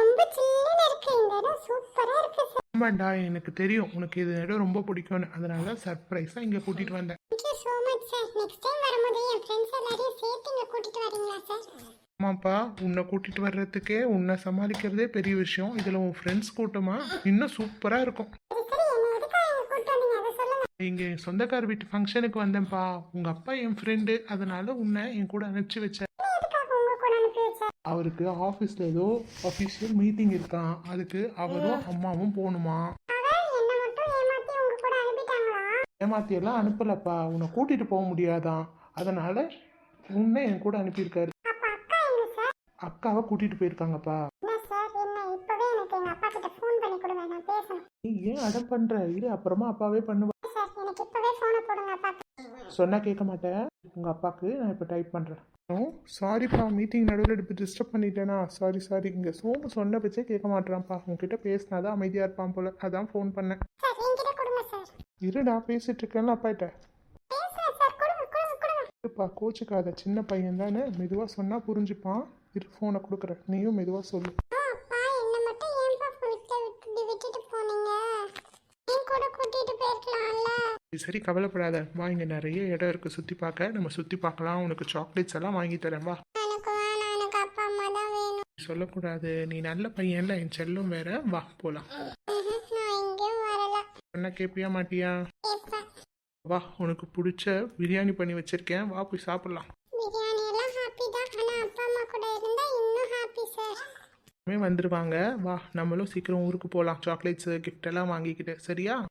ரொம்ப சில்லுன்னு இருக்கு. இந்த இடம் சூப்பரா இருக்கு சார் ஆமாண்டா எனக்கு தெரியும். உனக்கு இது இடம் ரொம்ப பிடிக்கும்னு. அதனால தான் சர்ப்ரைஸாக இங்கே கூட்டிகிட்டு வந்தேன். Thank you so much sir next time வரும்போது என் ஃப்ரெண்ட்ஸ் எல்லாரையும் சேர்த்து இங்கே கூட்டிட்டு வரீங்களா சார் ஆமாப்பா உன்னை கூட்டிகிட்டு வர்றதுக்கே உன்னை சமாளிக்கிறதே பெரிய விஷயம். இதில் உன் ஃப்ரெண்ட்ஸ் கூட்டமா இன்னும் சூப்பராக இருக்கும். சரி சரி. என்ன எதுக்காக இங்கே கூட்டு வந்தீங்க? அதை சொல்லுங்க. இங்கே என் சொந்தக்கார வீட்டு ஃபங்க்ஷனுக்கு வந்தேன்ப்பா. உங்கள் அப்பா என் ஃப்ரெண்டு அதனால உன்னை என் கூட அனுப்பிச்சி வச்சேன் என்ன எதுக்காக உங்க கூட அனுப்பி வச்சார் அவருக்கு ஆஃபீஸில் ஏதோ அஃபிஷியல் மீட்டிங் இருக்கான் அதுக்கு அவரும் அம்மாவும் போகணுமா? உங்க ஏமாத்தியெல்லாம் அனுப்பலப்பா. உன்னை கூட்டிகிட்டு போக முடியாதான் அதனால உன்னை என் கூட அனுப்பியிருக்காரு. அக்காவை கூட்டிகிட்டு போயிருக்காங்கப்பா. நீ ஏன் அடம் பண்ணுற இரு அப்புறமா அப்பாவே பண்ணுவா. சொன்னால் கேட்க மாட்டேன். உங்கள் அப்பாவுக்கு நான் இப்போ டைப் பண்ணுறேன் சாரிப்பா மீட்டிங் நடுவில் இப்போ டிஸ்டர்ப் பண்ணிட்டேனா? சாரி சாரி இங்கே சோமு சொன்ன பச்சே கேட்க மாட்டேறான்ப்பா உங்ககிட்ட பேசினா தான் அமைதியாக இருப்பான் போல. அதான் ஃபோன் பண்ணேன். இருடா பேசிட்டு இருக்கேன்ல அப்பாட்ட இருப்பா கோச்சுக்காத. சின்ன பையன் தானே. மெதுவாக சொன்னால் புரிஞ்சுப்பான். இரு ஃபோனை கொடுக்குறேன். நீயும் மெதுவாக சொல்லு ஆ, அப்பா என்ன மட்டும் ஏன்பா விட்டு விட்டு விட்டுட்டு போனீங்க என் கூட கூட்டிட்டு போயிருக்கலாம்ல சரி, கவலைப்படாத. வா இங்கே நிறைய இடம் இருக்குது சுற்றி பார்க்க. நம்ம சுற்றி பார்க்கலாம். உனக்கு சாக்லேட்ஸ் எல்லாம் வாங்கி தரேன். வா. சொல்லக்கூடாது. நீ நல்ல பையன்ல என் செல்லும் வேற. வா வரல. சொன்னா கேட்பியா மாட்டியா? வா உனக்கு பிடிச்ச பிரியாணி பண்ணி வச்சிருக்கேன். வா போய் சாப்பிட்லாம். வந்துருவாங்க. வா நம்மளும் சீக்கிரம் ஊருக்கு போகலாம் சாக்லேட்ஸு gift எல்லாம் வாங்கிக்கிட்டு. சரியா?